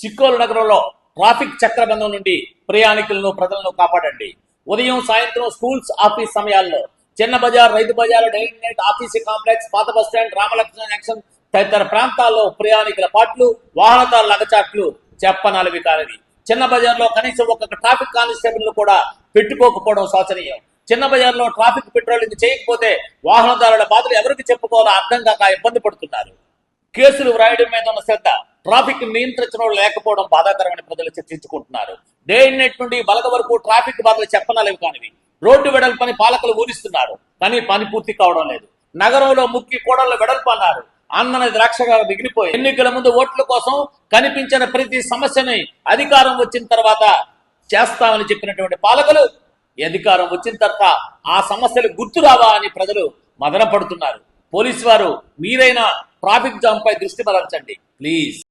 సిక్కోలు నగరంలో ట్రాఫిక్ చక్రబంధం నుండి ప్రయాణికులను ప్రజలను కాపాడండి. ఉదయం సాయంత్రం స్కూల్స్ ఆఫీస్ సమయాల్లో చిన్న బజార్ రైతు బజార్ డైరెక్ట్ ఆఫీస్ కాంప్లెక్స్ పాత బస్ స్టాండ్ రామలక్ష్మణ జంక్షన్ తదితర ప్రాంతాల్లో ప్రయాణికుల పాట్లు వాహనదారుల అగచాట్లు చెప్పనాలివి కానివి. చిన్న బజార్లో కనీసం ఒక్కొక్క ట్రాఫిక్ కానిస్టేబుల్ కూడా పెట్టుకోకపోవడం శోచనీయం. చిన్న బజార్లో ట్రాఫిక్ పెట్రోలింగ్ చేయకపోతే వాహనదారుల బాధలు ఎవరికి చెప్పుకోవాలో అర్థం కాక ఇబ్బంది పడుతున్నారు. కేసులు వ్రాయడం మీద ఉన్న శ్రద్ధ ట్రాఫిక్ నియంత్రించడం లేకపోవడం బాధాకరమని ప్రజలు చర్చించుకుంటున్నారు. డే నైట్ నుండి బలగ వరకు ట్రాఫిక్ బాధలు చెప్పనలేవు కానివి. రోడ్డు వెడల్పని పాలకులు ఊరిస్తున్నారు కానీ పని పూర్తి కావడం లేదు. నగరంలో ముక్కి కూడళ్ళ వెడల్పు అన్నారు. అన్నని ద్రాక్షగా మిగిలిపోయి ఎన్నికల ముందు ఓట్ల కోసం కనిపించిన ప్రతి సమస్యని అధికారం వచ్చిన తర్వాత చేస్తామని చెప్పినటువంటి పాలకులు అధికారం వచ్చిన తర్వాత ఆ సమస్యలు గుర్తు రావా అని ప్రజలు మదన పడుతున్నారు. పోలీసు వారు మీరైనా ట్రాఫిక్ జామ్ పై దృష్టి మరల్చండి. ప్లీజ్.